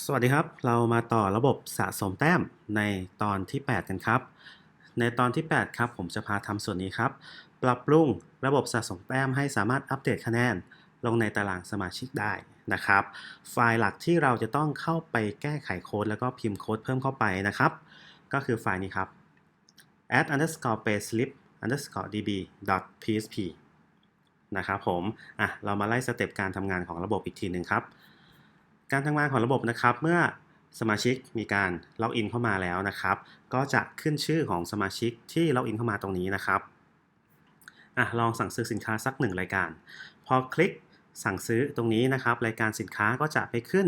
สวัสดีครับ เรามาต่อระบบสะสมแต้มในตอนที่ 8 กันครับ ในตอนที่ 8 ครับ ผมจะพาทำส่วนนี้ครับ ปรับปรุงระบบสะสมแต้มให้สามารถอัปเดตคะแนน ลงในตารางสมาชิกได้นะครับ ไฟล์หลักที่เราจะต้องเข้าไปแก้ไขโค้ดแล้วก็พิมพ์โค้ดเพิ่มเข้าไปนะครับ ก็คือไฟล์นี้ครับ add underscore payslip underscore db dot php นะครับผม อะ เรามาไล่สเต็ปการทำงานของระบบอีกทีหนึ่งครับ การทำงานของระบบนะครับเมื่อสมาชิกมีการล็อกอินเข้ามาแล้วนะครับ ก็จะขึ้นชื่อของสมาชิกที่ล็อกอินเข้ามาตรงนี้นะครับอะลองสั่งซื้อสินค้าสักหนึ่งรายการ พอคลิกสั่งซื้อตรงนี้นะครับ รายการสินค้าก็จะไปขึ้น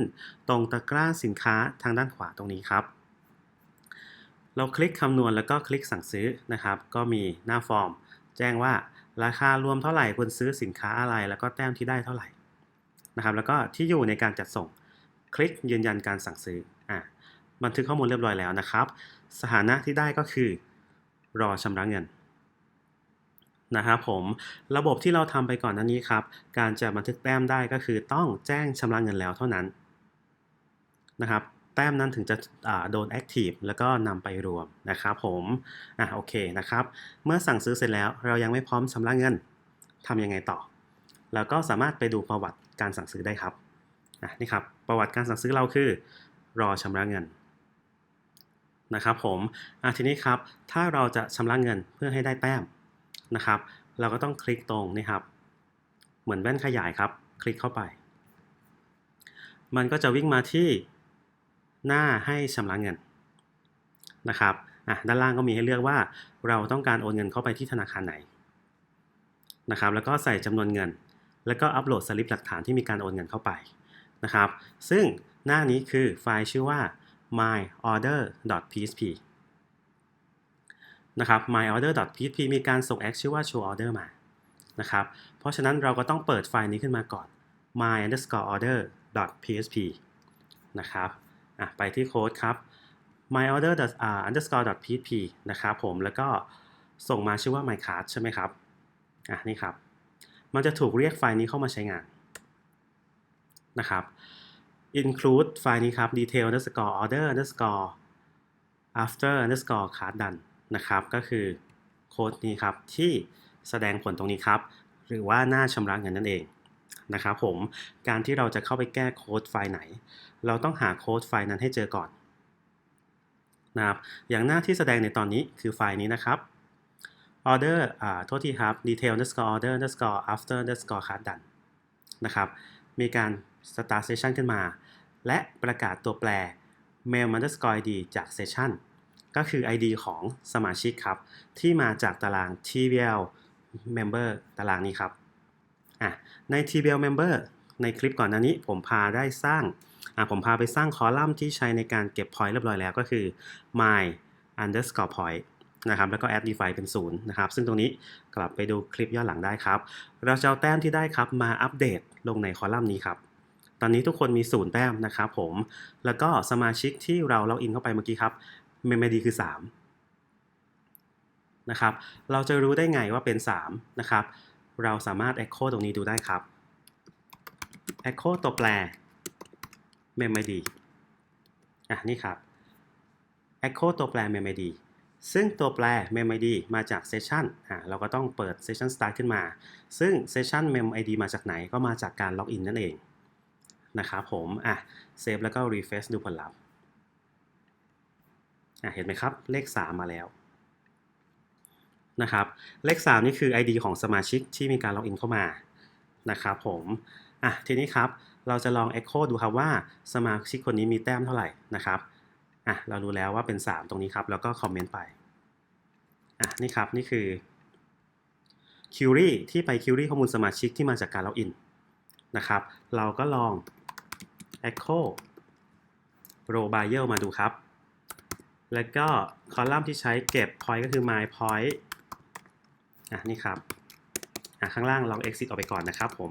ตรงตะกร้าสินค้าทางด้านขวาตรงนี้ครับ เราคลิกคำนวณแล้วก็คลิกสั่งซื้อนะครับ ก็มีหน้าฟอร์ม แจ้งว่าราคารวมเท่าไหร่ควรซื้อสินค้าอะไร แล้วก็แต้มที่ได้เท่าไหร่นะครับ แล้วก็ที่อยู่ในการจัดส่ง คลิกยืนยันการสั่งซื้ออะบันทึกข้อมูลเรียบร้อยแล้วนะครับ สถานะที่ได้ก็คือ รอชำระเงินนะครับผมระบบที่เราทำไปก่อนหน้านี้ครับ การจะบันทึกแต้มได้ก็คือต้องแจ้งชำระเงินแล้วเท่านั้นนะครับ แต้มนั้นถึงจะโดน Active แล้วก็นำไปรวมนะครับผมอะโอเคนะครับ เมื่อสั่งซื้อเสร็จแล้วเรายังไม่พร้อมชำระเงินทำยังไงต่อ แล้วก็สามารถไปดูประวัติการสั่งซื้อได้ครับอะนี่ครับ ประวัติการสั่งซื้อเราคือ รอชำระเงินนะครับผมทีนี้ครับ ถ้าเราจะชำระเงินเพื่อให้ได้แต้มนะครับ เราก็ต้องคลิกตรงนี่ครับ เหมือนแว่นขยายครับ คลิกเข้าไป มันก็จะวิ่งมาที่หน้าให้ชำระเงินนะครับด้านล่างก็มีให้เลือกว่าเราต้องการโอนเงินเข้าไปที่ธนาคารไหนนะครับ แล้วก็ใส่จำนวนเงิน แล้วก็อัปโหลดสลิปหลักฐานที่มีการโอนเงินเข้าไป นะครับ ซึ่งหน้านี้คือไฟล์ชื่อว่า myorder.php นะครับ myorder.php มีการส่ง act ชื่อว่า show order มา นะครับ เพราะฉะนั้นเราก็ต้องเปิดไฟล์นี้ขึ้นมาก่อน myorder.php นะครับ อะ ไปที่โค้ดครับ myorder.php นะครับผม แล้วก็ส่งมาชื่อว่า my card ใช่ไหมครับ อะ นี่ครับ มันจะถูกเรียกไฟล์นี้เข้ามาใช้งาน นะครับ include ไฟล์นี้ครับ detail underscore order underscore after underscore card done นะครับ ก็คือโค้ดนี้ครับ ที่แสดงผลตรงนี้ครับ หรือว่าหน้าชำระเงินนั่นเองนะครับผมการที่เราจะเข้าไปแก้โค้ดไฟล์ไหน เราต้องหาโค้ดไฟล์นั้นให้เจอก่อนนะครับอย่างหน้าที่แสดงในตอนนี้คือไฟล์นี้นะครับ order อ่าโทษทีครับ detail underscore order underscore after underscore card done นะครับ มีการ start session ขึ้นมา และประกาศตัวแปร mail underscore id จาก session ก็คือ id ของสมาชิกครับ ที่มาจากตาราง TBL member ตารางนี้ครับอะใน TBL member ในคลิปก่อนหน้านี้ผมพาได้สร้างอะผมพาไปสร้างคอลัมน์ที่ใช้ในการเก็บ point เรียบร้อยแล้วก็คือ my underscore point นะครับแล้วก็ add define เป็นศูนย์นะครับ ซึ่งตรงนี้กลับไปดูคลิปย้อนหลังได้ครับ เราจะเอาแต้มที่ได้ครับมาอัปเดตลงในคอลัมน์นี้ครับ อนนี้ทุกคนมีศูนย์แต้มนะครับผม แล้วก็สมาชิกที่เราล็อกอินเข้าไปเมื่อกี้ครับ เมมดีคือ 3 นะครับ เราจะรู้ได้ไงว่าเป็น 3 นะครับ เราสามารถ Echo ตรงนี้ดูได้ครับ Echo ตัวแปร MemID อะนี่ครับ Echo ตัวแปร MemID ซึ่งตัวแปร MemID มาจาก Session อะเราก็ต้องเปิด Session Start ขึ้นมา ซึ่ง Session MemID มาจากไหนก็มาจากการล็อกอินนั่นเอง นะครับผมอะเซฟแล้วก็ refresh ดูผลลัพธ์อะเห็นไหมครับ เลข 3 มาแล้วนะครับ เลข 3 นี่คือ ID ของสมาชิกที่มีการล็อกอินเข้ามานะครับผมอะทีนี้ครับ เราจะลอง Echo ดูครับว่าสมาชิกคนนี้มีแต้มเท่าไหร่นะครับอะเรารู้แล้วว่าเป็น 3 ตรงนี้ครับ แล้วก็คอมเมนต์ไปอะนี่ครับ นี่คือ query ที่ไป query ข้อมูลสมาชิกที่มาจากการล็อกอินนะครับ เราก็ลอง echo row buyer มาดูครับ แล้วก็คอลัมน์ที่ใช้เก็บ point ก็คือ my point อะนี่ครับ อะข้างล่างลอง exit ออกไปก่อนนะครับผม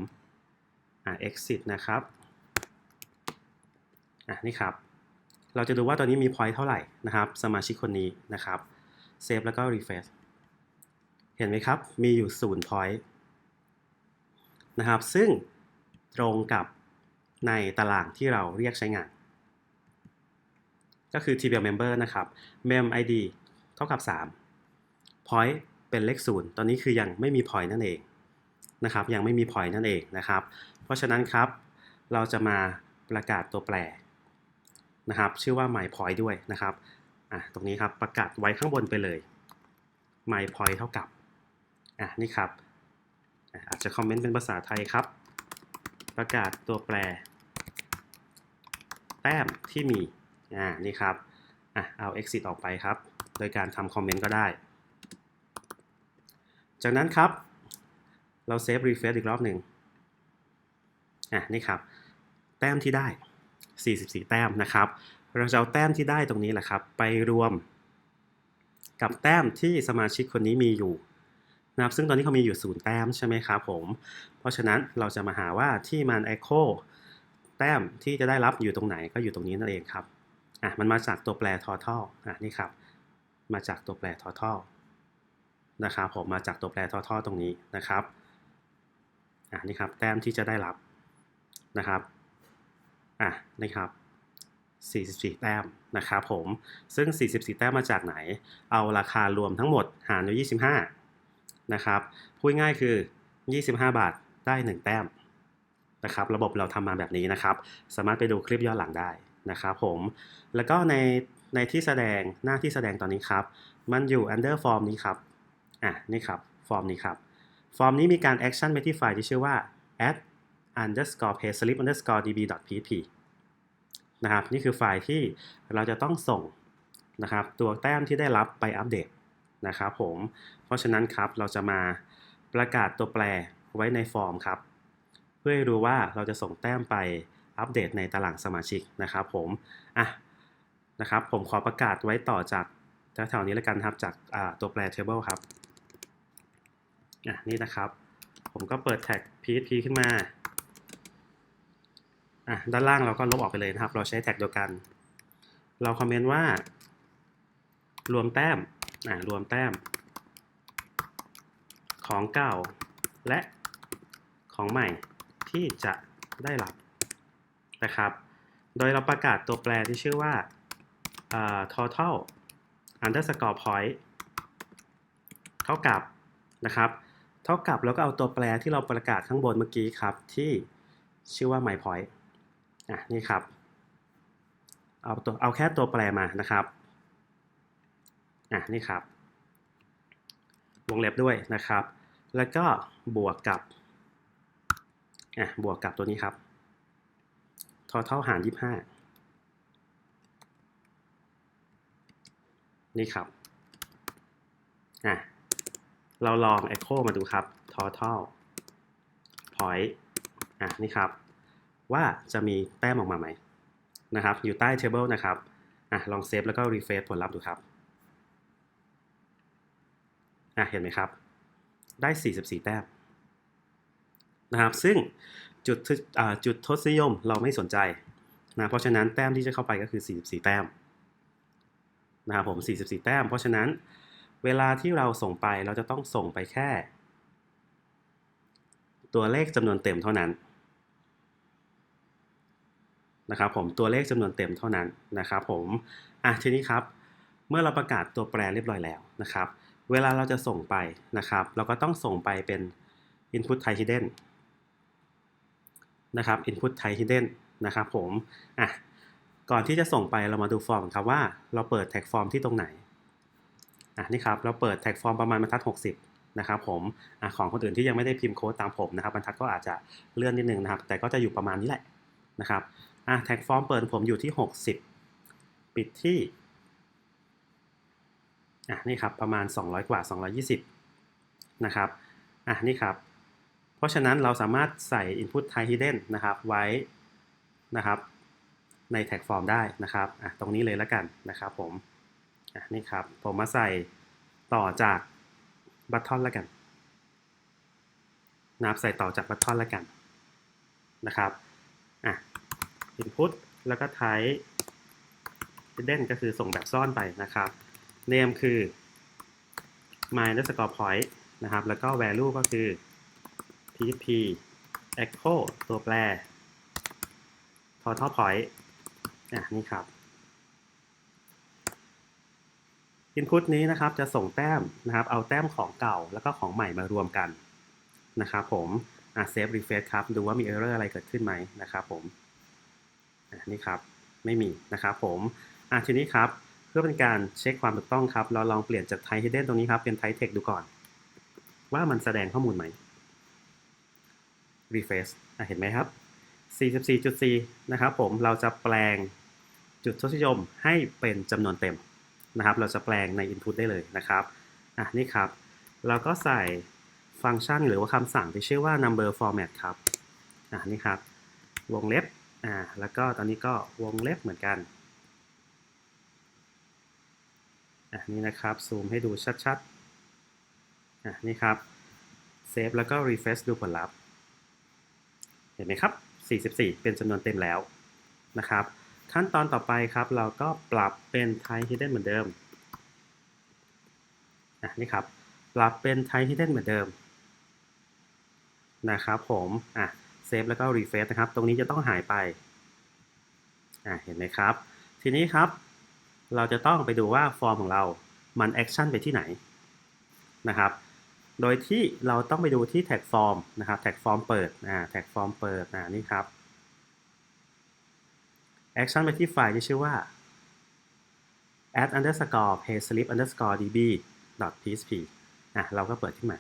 อะ exit นะครับ อะนี่ครับ เราจะดูว่าตอนนี้มี point เท่าไหร่นะครับ สมาชิกคนนี้นะครับ save แล้วก็ refresh เห็นไหมครับ มีอยู่0 point นะครับ ซึ่งตรงกับ ในตารางที่เราเรียกใช้งาน ก็คือ TBL member นะครับ mem id เท่ากับ 3 point เป็นเลข 0 ตอนนี้คือยังไม่มี point นั่นเองนะครับ ยังไม่มี point นั่นเองนะครับ เพราะฉะนั้นครับ เราจะมาประกาศตัวแปรนะครับ ชื่อว่า my point ด้วยนะครับอะตรงนี้ครับประกาศไว้ข้างบนไปเลย my point เท่ากับอะนี่ครับอะอาจจะคอมเมนต์เป็นภาษาไทยครับ ประกาศตัวแปร แต้มที่มีอ่านี่ครับอะเอา exit ออกไปครับ โดยการทำคอมเมนต์ก็ได้ จากนั้นครับ เราเซฟ refresh อีกรอบหนึ่งอะนี่ครับ แต้มที่ได้ 44 แต้มนะครับ เราจะเอาแต้มที่ได้ตรงนี้แหละครับ ไปรวม กับแต้มที่สมาชิกคนนี้มีอยู่นะครับซึ่งตอนนี้เขามีอยู่0แต้มใช่ไหมครับผม เพราะฉะนั้นเราจะมาหาว่าที่มัน echo ต้มที่จะได้รับอยู่ตรงไหนก็อยู่ตรงนี้นั่นเองครับอะมันมาจากตัวแปร total อะนี่ครับ มาจากตัวแปร total นะครับผมมาจากตัวแปร total ตรงนี้นะครับอะนี่ครับแต้มที่จะได้รับนะครับอะนี่ครับ44 แต้มนะครับผม ซึ่ง 44 แต้มมาจากไหน เอาราคารวมทั้งหมดหารด้วย25 นะครับ พูดง่ายคือ 25 บาทได้ 1 แต้ม นะครับ ระบบเราทำมาแบบนี้นะครับ สามารถไปดูคลิปย้อนหลังได้นะครับผม แล้วก็ในในที่แสดงหน้าที่แสดงตอนนี้ครับ มันอยู่ under form นี้ครับ อะนี่ครับ ฟอร์มนี้ครับ ฟอร์มนี้มีการ action ไปที่ไฟล์ที่ชื่อว่า add underscore payslip underscore db.php นะครับ นี่คือไฟล์ที่เราจะต้องส่งนะครับ ตัวแต้มที่ได้รับไปอัปเดตนะครับผม เพราะฉะนั้นครับเราจะมาประกาศตัวแปรไว้ในฟอร์มครับ พื่อให้รู้ว่าเราจะส่งแต้มไปอัปเดตในตารางสมาชิกนะครับผมอะนะครับผมขอประกาศไว้ต่อจากแถวๆนี้แล้วกันครับจากตัวแปร table ครับอะนี่นะครับ ผมก็เปิดแท็ก php ขึ้นมาอะด้านล่างเราก็ลบออกไปเลยนะครับ เราใช้แท็กเดียวกัน เราคอมเมนต์ว่า รวมแต้มอะรวมแต้ม ของเก่าและของใหม่ ที่จะได้รับนะครับ โดยเราประกาศตัวแปรที่ชื่อว่า total underscore point เท่ากับนะครับ เท่ากับแล้วก็เอาตัวแปรที่เราประกาศข้างบนเมื่อกี้ครับที่ชื่อว่า my point อะนี่ครับ เอาตัวเอาแค่ตัวแปรมานะครับอะนี่ครับ วงเล็บด้วยนะครับ แล้วก็บวกกับ อะบวกกับตัวนี้ครับ total หาร 25 นี่ครับอะเราลอง echo มาดูครับ total point อะนี่ครับ ว่าจะมีแต้มออกมาไหมนะครับ อยู่ใต้ table นะครับอะลองเซฟแล้วก็ refresh ผลลัพธ์ดูครับอะเห็นไหมครับ ได้ 44 แต้ม นะครับ ซึ่งจุดจุดทศนิยมเราไม่สนใจนะเพราะฉะนั้นแต้มที่จะเข้าไปก็คือ 44 แต้มนะครับผม 44 แต้ม เพราะฉะนั้นเวลาที่เราส่งไปเราจะต้องส่งไปแค่ ตัวเลขจำนวนเต็มเท่านั้นนะครับผมตัวเลขจำนวนเต็มเท่านั้นนะครับผมอะทีนี้ครับ เมื่อเราประกาศตัวแปรเรียบร้อยแล้วนะครับ เวลาเราจะส่งไปนะครับ เราก็ต้องส่งไปเป็น input type hidden นะครับ input type hidden นะครับผมอะก่อนที่จะส่งไปเรามาดูฟอร์มครับว่าเราเปิดแท็กฟอร์มที่ตรงไหนอะนี่ครับเราเปิดแท็กฟอร์มประมาณบรรทัด 60 นะครับผมอะของคนอื่นที่ยังไม่ได้พิมพ์โค้ดตามผมนะครับ บรรทัดก็อาจจะเลื่อนนิดนึงนะครับ แต่ก็จะอยู่ประมาณนี้แหละนะครับอะแท็กฟอร์มเปิดผมอยู่ที่ 60 ปิดที่อะนี่ครับประมาณ 200 กว่า 220 นะครับอะนี่ครับ ราะฉะนั้นเราสามารถใส่ input type hidden นะครับไว้นะครับในแท็กฟอร์มได้นะครับอะตรงนี้เลยแล้วกันนะครับผมอะนี่ครับผมมาใส่ต่อจากบัตทอนแล้วกันนะครับใส่ต่อจากบัตทอนแล้วกันนะครับอะ input แล้วก็ type hidden ก็คือส่งแบบซ่อนไปนะครับ name คือ my underscore point นะครับแล้วก็ value ก็คือ php echo ตัวแปร total point อะนี่ครับ input นี้นะครับจะส่งแต้มนะครับ เอาแต้มของเก่าแล้วก็ของใหม่มารวมกันนะครับผมอะ save refresh ครับ ดูว่ามี error อะไรเกิดขึ้นไหมนะครับผมอะนี่ครับ ไม่มีนะครับผมอะทีนี้ครับ เพื่อเป็นการเช็คความถูกต้องครับ เราลองเปลี่ยนจาก type hidden ตรงนี้ครับ เป็น type text ดูก่อน ว่ามันแสดงข้อมูลไหม refresh เห็นไหมครับ 44.4 นะครับผมเราจะแปลงจุดทศนิยมให้เป็นจำนวนเต็มนะครับ เราจะแปลงใน input ได้เลยนะครับอะนี่ครับ เราก็ใส่ฟังก์ชันหรือว่าคำสั่งที่ชื่อว่า number format ครับอะนี่ครับ วงเล็บอ่าแล้วก็ตอนนี้ก็วงเล็บเหมือนกันอะนี่นะครับซูมให้ดูชัดๆอะนี่ครับเซฟแล้วก็ refresh ดูผลลัพธ์ เห็นไหมครับ 44 เป็นจำนวนเต็มแล้วนะครับ ขั้นตอนต่อไปครับ เราก็ปรับเป็น type hidden เหมือนเดิมอะนี่ครับ ปรับเป็น type hidden เหมือนเดิมนะครับผมอะเซฟแล้วก็ refresh นะครับ ตรงนี้จะต้องหายไปอะเห็นไหมครับ ทีนี้ครับ เราจะต้องไปดูว่าฟอร์มของเรา มันแอคชั่นไปที่ไหนนะครับ โดยที่เราต้องไปดูที่ tag form นะครับ tag form เปิดอ่า tag form เปิดอ่านี่ครับ action ไปที่ไฟล์ที่ชื่อว่า add underscore payslip underscore db php อะเราก็เปิดขึ้นมา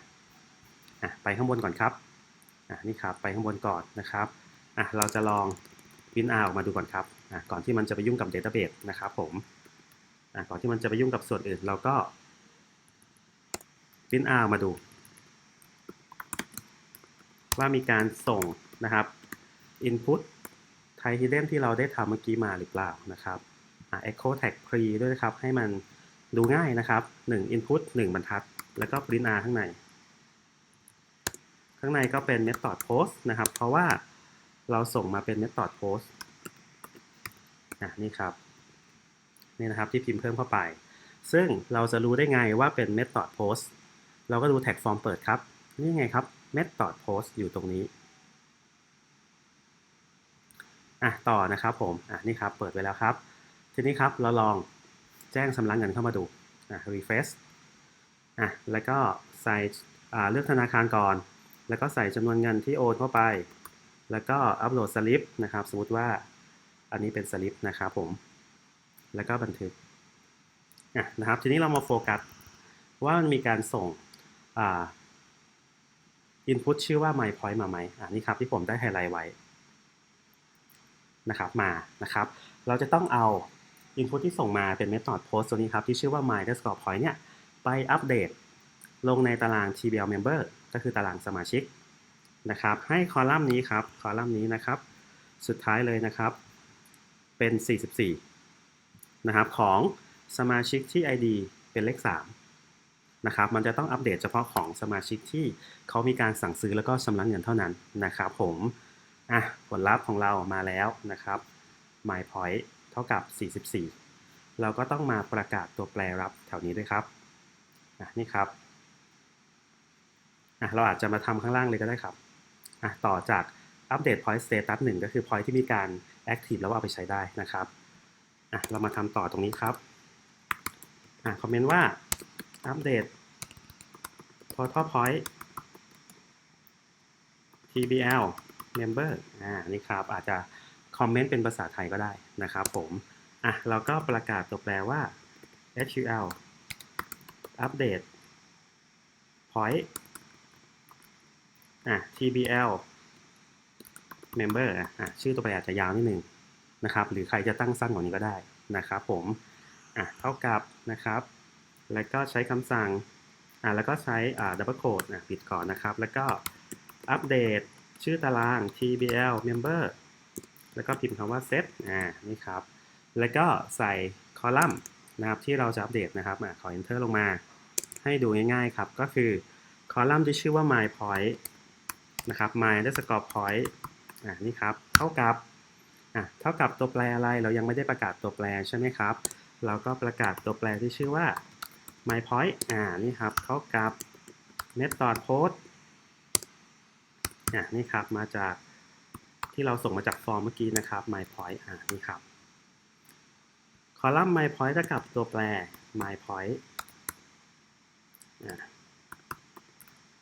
อะไปข้างบนก่อนครับอะนี่ครับไปข้างบนก่อนนะครับอะเราจะลอง print out ออกมาดูก่อนครับอะก่อนที่มันจะไปยุ่งกับ database นะครับผมอะก่อนที่มันจะไปยุ่งกับส่วนอื่นเราก็ print out มาดู ว่ามีการส่งนะครับ input type hidden ที่เราได้ทำเมื่อกี้มาหรือเปล่านะครับอะ echo tag pre ด้วยนะครับ ให้มันดูง่ายนะครับ 1 input 1 บรรทัด แล้วก็ print r ข้างใน ข้างในก็เป็น method post นะครับ เพราะว่าเราส่งมาเป็น method post อะนี่ครับนี่นะครับที่พิมพ์เพิ่มเข้าไป ซึ่งเราจะรู้ได้ไงว่าเป็น method post เราก็ดู tag form เปิดครับ นี่ไงครับ method post อยู่ตรงนี้ อะ ต่อนะครับผม อะ นี่ครับ เปิดไว้แล้วครับ ทีนี้ครับ เราลองแจ้งชำระเงินเข้ามาดู อะ refresh อะ แล้วก็ใส่ อ่า เลือกธนาคารก่อน แล้วก็ใส่จำนวนเงินที่โอนเข้าไป แล้วก็อัปโหลดสลิปนะครับ สมมติว่า อันนี้เป็นสลิปนะครับผม แล้วก็บันทึก อะ นะครับ ทีนี้เรามาโฟกัสว่ามันมีการส่ง อ่า input ชื่อว่า my point มาไหมอ่านี่ครับที่ผมได้ไฮไลท์ไว้นะครับมานะครับ เราจะต้องเอา input ที่ส่งมาเป็น method post ตัวนี้ครับ ที่ชื่อว่า my underscore point เนี่ย ไปอัปเดตลงในตาราง TBL member ก็คือตารางสมาชิกนะครับ ให้คอลัมน์นี้ครับ คอลัมน์นี้นะครับ สุดท้ายเลยนะครับ เป็น 44 นะครับ ของสมาชิกที่ ID เป็นเลข 3 นะครับ มันจะต้องอัปเดตเฉพาะของสมาชิกที่เขามีการสั่งซื้อแล้วก็ชำระเงินเท่านั้นนะครับผมอะผลลัพธ์ของเรามาแล้วนะครับ my point เท่ากับ 44 เราก็ต้องมาประกาศตัวแปรรับแถวนี้ด้วยครับอะนี่ครับอะเราอาจจะมาทำข้างล่างเลยก็ได้ครับอะต่อจากอัปเดต point status 1 ก็คือ point ที่มีการ active แล้วเอาไปใช้ได้นะครับอะเรามาทำต่อตรงนี้ครับอะคอมเมนต์ว่า อัปเดต total point tbl member อ่า นี่ครับ อาจจะคอมเมนต์เป็นภาษาไทยก็ได้นะครับผม อะ เราก็ประกาศตัวแปรว่า sql อัปเดต point อะ tbl member อะ ชื่อตัวแปรอาจจะยาวนิดนึงนะครับ หรือใครจะตั้งสั้นกว่านี้ก็ได้นะครับผม อะ เท่ากับนะครับ แล้วก็ใช้คำสั่งอะแล้วก็ใช้อ่า double quote อะปิดก่อนนะครับ แล้วก็อัปเดตชื่อตาราง tbl member แล้วก็พิมพ์คำว่า set อ่านี่ครับ แล้วก็ใส่คอลัมน์นะครับที่เราจะอัปเดตนะครับอะขอ enter ลงมา ให้ดูง่ายๆครับ ก็คือคอลัมน์ที่ชื่อว่า my point นะครับ my underscore point อ่านี่ครับเท่ากับอะเท่ากับตัวแปรอะไรเรายังไม่ได้ประกาศตัวแปรใช่ไหมครับ เราก็ประกาศตัวแปรที่ชื่อว่า my point อ่า นี่ครับเท่ากับ method post อะนี่ครับ มาจากที่เราส่งมาจากฟอร์มเมื่อกี้นะครับ my point อ่า นี่ครับ คอลัมน์ my point เท่ากับตัวแปร my point อะ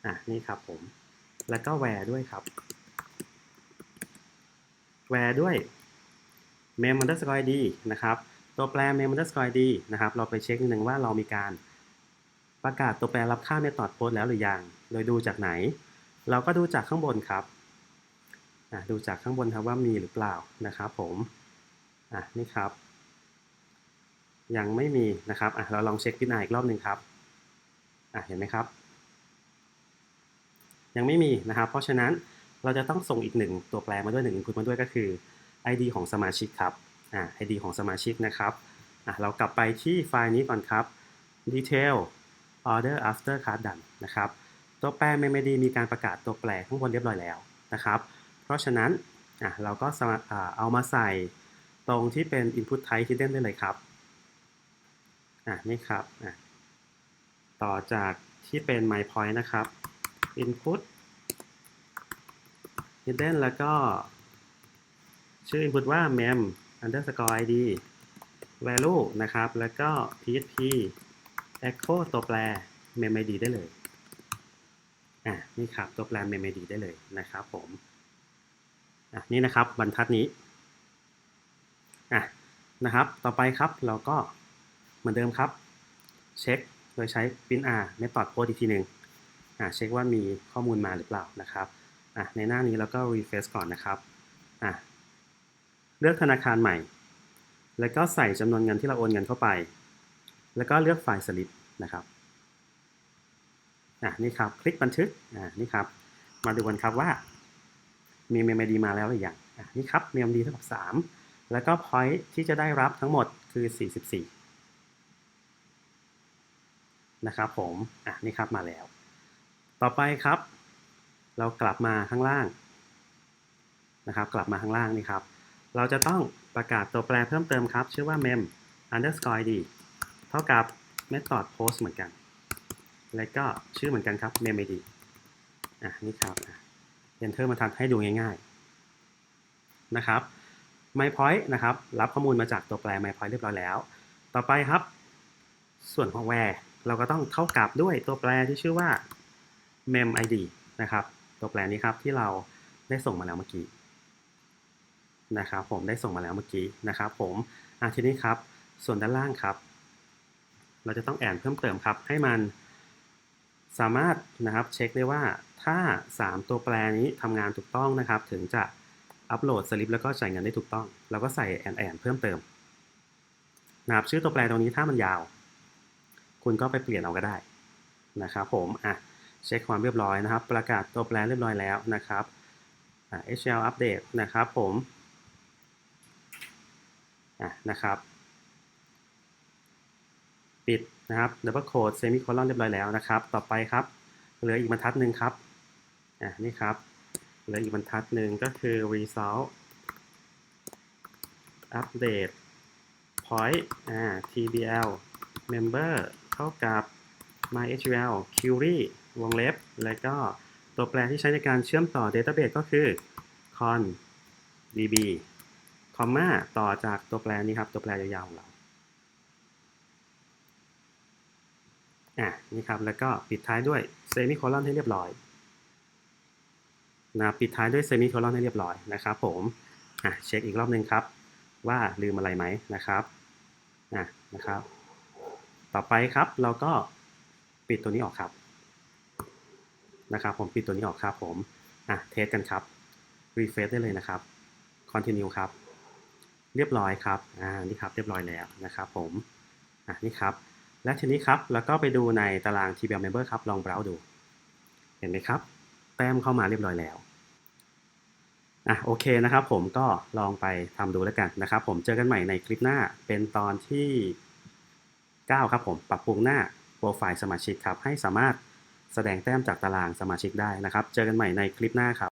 อะนี่ครับผม แล้วก็ where ด้วยครับ where ด้วย mem underscore id นะครับ ตัวแปร mem underscore id นะครับ เราไปเช็คนิดนึงว่าเรามีการ ประกาศตัวแปรรับค่า method post แล้วหรือยัง โดยดูจากไหน เราก็ดูจากข้างบนครับดูจากข้างบนครับว่ามีหรือเปล่านะครับผมอะนี่ครับ ยังไม่มีนะครับอะเราลองเช็คพิจาอีกรอบหนึ่งครับอะเห็นไหมครับ ยังไม่มีนะครับ เพราะฉะนั้นเราจะต้องส่งอีกหนึ่งตัวแปรมาด้วยหนึ่ง input มาด้วยก็คือ ID ของสมาชิกครับอ่า ID ของสมาชิกนะครับอะเรากลับไปที่ไฟล์นี้ก่อนครับ detail order after card done นะครับ ตัวแปร MMID มีการประกาศตัวแปรข้างบนเรียบร้อยแล้วนะครับ เพราะฉะนั้นอะเราก็เอามาใส่ตรงที่เป็น input type hidden ได้เลยครับอะนี่ครับอะต่อจากที่เป็น my point นะครับ input hidden แล้วก็ ชื่อ input ว่า mem underscore id value นะครับ แล้วก็ php echo ตัวแปร mem id ได้เลย อะนี่ครับตัวแปร mem id ได้เลยนะครับผม อะนี่นะครับบรรทัดนี้ อะนะครับ ต่อไปครับเราก็เหมือนเดิมครับ เช็คโดยใช้ print r method post อีกทีหนึ่งอะเช็คว่ามีข้อมูลมาหรือเปล่านะครับ อะในหน้านี้เราก็ refresh ก่อนนะครับ อะเลือกธนาคารใหม่ แล้วก็ใส่จำนวนเงินที่เราโอนเงินเข้าไป แล้วก็เลือกไฟล์สลิปนะครับอะนี่ครับคลิกบันทึกอะนี่ครับ มาดูกันครับว่ามีเมมดีมาแล้วหรือยังอะนี่ครับเมมดีเท่ากับ3แล้วก็ point ที่จะได้รับทั้งหมดคือ 44 นะครับผมอะนี่ครับมาแล้ว ต่อไปครับ เรากลับมาข้างล่างนะครับ กลับมาข้างล่างนี่ครับ เราจะต้องประกาศตัวแปรเพิ่มเติมครับ ชื่อว่า mem underscore id เท่ากับ method post เหมือนกัน แล้วก็ชื่อเหมือนกันครับ mem id อะนี่ครับ enter มาทันให้ดูง่ายๆ นะครับ my point นะครับ รับข้อมูลมาจากตัวแปร my point เรียบร้อยแล้ว ต่อไปครับ ส่วนของ where เราก็ต้องเท่ากับด้วยตัวแปรที่ชื่อว่า mem id นะครับ ตัวแปรนี้ครับที่เราได้ส่งมาแล้วเมื่อกี้นะครับผมได้ส่งมาแล้วเมื่อกี้นะครับผมอะทีนี้ครับ ส่วนด้านล่างครับ เราจะต้องแอนเพิ่มเติมครับ ให้มันสามารถนะครับเช็คได้ว่าถ้า 3 ตัวแปรนี้ทำงานถูกต้องนะครับ ถึงจะอัปโหลดสลิปแล้วก็จ่ายเงินได้ถูกต้อง เราก็ใส่แอนแอนเพิ่มเติมนะครับชื่อตัวแปรตรงนี้ถ้ามันยาว คุณก็ไปเปลี่ยนเอาก็ได้นะครับผมอะเช็คความเรียบร้อยนะครับ ประกาศตัวแปรเรียบร้อยแล้วนะครับอะ HL update นะครับผมอะนะครับ ปิดนะครับ double quote semicolon เรียบร้อยแล้วนะครับ ต่อไปครับ เหลืออีกบรรทัดหนึ่งครับอะนี่ครับ เหลืออีกบรรทัดหนึ่งก็คือ result update point อ่า tbl member เท่ากับ mysql query วงเล็บ แล้วก็ตัวแปรที่ใช้ในการเชื่อมต่อ database ก็คือ con db คอมมาต่อจากตัวแปรนี้ครับ ตัวแปรยาวๆของเรา อะนี่ครับ แล้วก็ปิดท้ายด้วยเซมิโคลอนให้เรียบร้อยนะปิดท้ายด้วยเซมิโคลอนให้เรียบร้อยนะครับผมอะเช็คอีกรอบหนึ่งครับ ว่าลืมอะไรไหมนะครับอะนะครับ ต่อไปครับเราก็ปิดตัวนี้ออกครับนะครับผมปิดตัวนี้ออกครับผมอะเทสกันครับรีเฟซได้เลยนะครับ continue ครับ เรียบร้อยครับอ่านี่ครับเรียบร้อยแล้วนะครับผมอะนี่ครับ และทีนี้ครับแล้วก็ไปดูในตาราง TBL Member ครับ ลองเบราว์ดู เห็นไหมครับ แต้มเข้ามาเรียบร้อยแล้วอะโอเคนะครับผมก็ลองไปทำดูแล้วกันนะครับ ผมเจอกันใหม่ในคลิปหน้าเป็นตอนที่ 9 ครับผมปรับปรุงหน้าโปรไฟล์สมาชิกครับ ให้สามารถแสดงแต้มจากตารางสมาชิกได้นะครับ เจอกันใหม่ในคลิปหน้าครับ